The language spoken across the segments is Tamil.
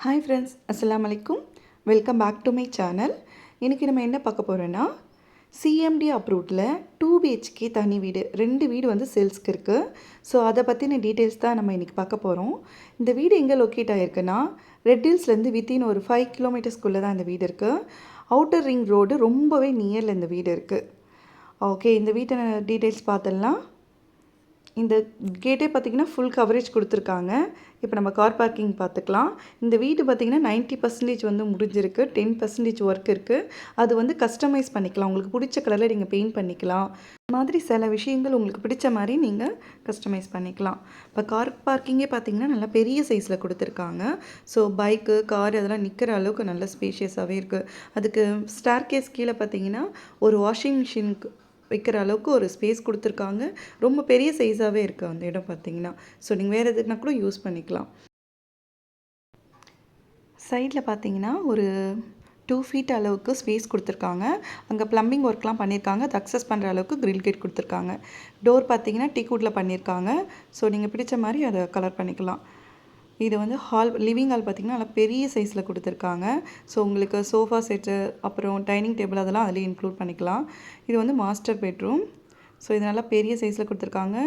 ஹாய் ஃப்ரெண்ட்ஸ் அஸ்லாம் அலைக்கும் welcome back to my channel இன்றைக்கி நம்ம என்ன பார்க்க போகிறோன்னா சிஎம்டி அப்ரூவ்டில் டூ பிஹெச்கே தனி வீடு ரெண்டு வீடு வந்து சேல்ஸ்க்கு இருக்குது ஸோ அதை பற்றின டீட்டெயில்ஸ் தான் நம்ம இன்றைக்கி பார்க்க போகிறோம் இந்த வீடு எங்கே லொக்கேட் ஆகிருக்குன்னா ரெட் ஹில்ஸ்லேருந்து வித்தின் ஒரு ஃபைவ் கிலோமீட்டர்ஸ்குள்ளே தான் இந்த வீடு இருக்குது அவுட்டர் ரிங் ரோடு ரொம்பவே நியரில் இந்த வீடு இருக்குது ஓகே இந்த வீட்டை டீட்டெயில்ஸ் பார்த்துடலாம். இந்த கேட்டே பார்த்தீங்கன்னா ஃபுல் கவரேஜ் கொடுத்துருக்காங்க. இப்போ நம்ம கார் பார்க்கிங் பார்த்துக்கலாம். இந்த வீடு பார்த்திங்கன்னா நைன்ட்டி பர்சன்டேஜ் வந்து முடிஞ்சிருக்கு. டென் பர்சன்டேஜ் ஒர்க் இருக்குது அது வந்து கஸ்டமைஸ் பண்ணிக்கலாம். உங்களுக்கு பிடிச்ச கலரில் நீங்கள் பெயிண்ட் பண்ணிக்கலாம். இந்த மாதிரி சில விஷயங்கள் உங்களுக்கு பிடிச்ச மாதிரி நீங்கள் கஸ்டமைஸ் பண்ணிக்கலாம். இப்போ கார் பார்க்கிங்கே பார்த்தீங்கன்னா நல்லா பெரிய சைஸில் கொடுத்துருக்காங்க. ஸோ பைக்கு கார் அதெல்லாம் நிற்கிற அளவுக்கு நல்ல ஸ்பேஷியஸாகவே இருக்குது அதுக்கு ஸ்டார் கேஸ் கீழே பார்த்தீங்கன்னா ஒரு வாஷிங் மிஷினுக்கு வைக்கிற அளவுக்கு ஒரு ஸ்பேஸ் கொடுத்துருக்காங்க. ரொம்ப பெரிய சைஸாகவே இருக்குது அந்த இடம் பார்த்தீங்கன்னா. ஸோ நீங்கள் வேறு எதுக்குனா கூட யூஸ் பண்ணிக்கலாம். சைடில் பார்த்தீங்கன்னா ஒரு டூ ஃபீட் அளவுக்கு ஸ்பேஸ் கொடுத்துருக்காங்க. அங்கே ப்ளம்பிங் ஒர்க்லாம் பண்ணியிருக்காங்க அது அக்சஸ் பண்ணுற அளவுக்கு கிரில் கேட் கொடுத்துருக்காங்க. டோர் பார்த்தீங்கன்னா டீக்வுட்டில் பண்ணியிருக்காங்க ஸோ நீங்கள் பிடிச்ச மாதிரி அதை கலர் பண்ணிக்கலாம். இது வந்து ஹால் லிவிங் ஹால் பார்த்திங்கன்னா நல்லா பெரிய சைஸில் கொடுத்துருக்காங்க. ஸோ உங்களுக்கு சோஃபா செட்டு அப்புறம் டைனிங் டேபிள் அதெல்லாம் அதிலே இன்க்ளூட் பண்ணிக்கலாம். இது வந்து மாஸ்டர் பெட்ரூம் ஸோ இது நல்லா பெரிய சைஸில் கொடுத்துருக்காங்க.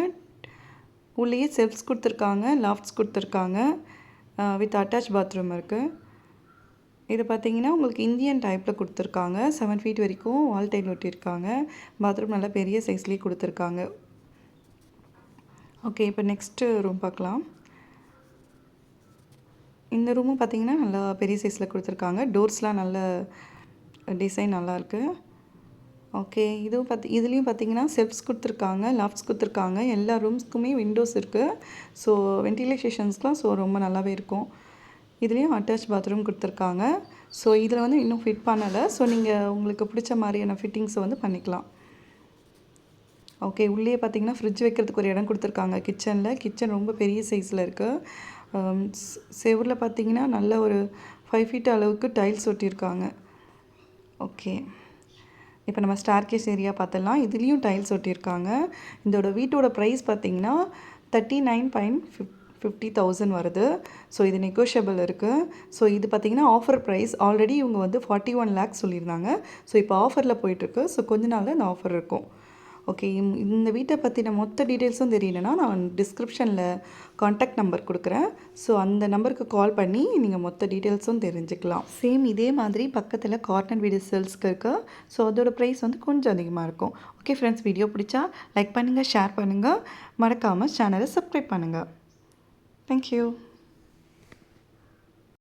உள்ளேயே செல்ஃப்ஸ் கொடுத்துருக்காங்க லாஃப்ட்ஸ் கொடுத்துருக்காங்க. வித் அட்டாச் பாத்ரூம் இருக்குது இது பார்த்தீங்கன்னா உங்களுக்கு இந்தியன் டைப்பில் கொடுத்துருக்காங்க. செவன் ஃபீட் வரைக்கும் வால் டைல் ஒட்டியிருக்காங்க. பாத்ரூம் நல்லா பெரிய சைஸ்லேயே கொடுத்துருக்காங்க. ஓகே இப்போ நெக்ஸ்ட்டு ரூம் பார்க்கலாம். இந்த ரூமும் பார்த்தீங்கன்னா நல்லா பெரிய சைஸில் கொடுத்துருக்காங்க. டோர்ஸ்லாம் நல்ல டிசைன் நல்லாயிருக்கு ஓகே இதுவும் பார்த்து இதுலேயும் பார்த்தீங்கன்னா செல்ஃப்ஸ் கொடுத்துருக்காங்க லாஃப்ட்ஸ் கொடுத்துருக்காங்க. எல்லா ரூம்ஸ்க்குமே விண்டோஸ் இருக்குது ஸோ வென்டிலேஷன்ஸ்லாம் ஸோ ரொம்ப நல்லாவே இருக்கும். இதுலேயும் அட்டாச் பாத்ரூம் கொடுத்துருக்காங்க. ஸோ இதில் வந்து இன்னும் ஃபிட் பண்ணலை. ஸோ நீங்கள் உங்களுக்கு பிடிச்ச மாதிரியான ஃபிட்டிங்ஸை வந்து பண்ணிக்கலாம். ஓகே உள்ளே பார்த்தீங்கன்னா ஃப்ரிட்ஜ் வைக்கிறதுக்கு ஒரு இடம் கொடுத்துருக்காங்க. கிச்சனில் கிச்சன் ரொம்ப பெரிய சைஸில் இருக்குது செவரில் பார்த்தீங்கன்னா நல்ல ஒரு ஃபைவ் ஃபீட் அளவுக்கு டைல்ஸ் ஒட்டியிருக்காங்க. ஓகே இப்போ நம்ம ஸ்டார்கேஸ் ஏரியா பார்த்துடலாம் இதுலேயும் டைல்ஸ் ஒட்டியிருக்காங்க. இதோட வீட்டோட ப்ரைஸ் பார்த்தீங்கன்னா thirty nine point fif fifty thousand வருது. ஸோ இது நெகோஷியபிள் இருக்குது ஸோ இது பார்த்திங்கன்னா ஆஃபர் ப்ரைஸ் ஆல்ரெடி இவங்க வந்து ஃபார்ட்டி ஒன் லேக்ஸ் சொல்லியிருந்தாங்க. ஸோ இப்போ ஆஃபரில் போயிட்டுருக்கு ஸோ கொஞ்ச நாளில் இந்த ஆஃபர் இருக்கும். ஓகே இந்த வீட்டை பற்றின மொத்த டீட்டெயில்ஸும் தெரியணுன்னா நான் டிஸ்கிரிப்ஷனில் காண்டாக்ட் நம்பர் கொடுக்குறேன். ஸோ அந்த நம்பருக்கு கால் பண்ணி நீங்கள் மொத்த டீட்டெயில்ஸும் தெரிஞ்சுக்கலாம். சேம் இதே மாதிரி பக்கத்தில் கார்னர் வீடு சேல்ஸ்க்கு இருக்குது ஸோ அதோட ப்ரைஸ் வந்து கொஞ்சம் அதிகமாக இருக்கும். ஓகே ஃப்ரெண்ட்ஸ் வீடியோ பிடிச்சா லைக் பண்ணுங்கள் ஷேர் பண்ணுங்கள் மறக்காமல் சேனலை சப்ஸ்கிரைப் பண்ணுங்கள் தேங்க்யூ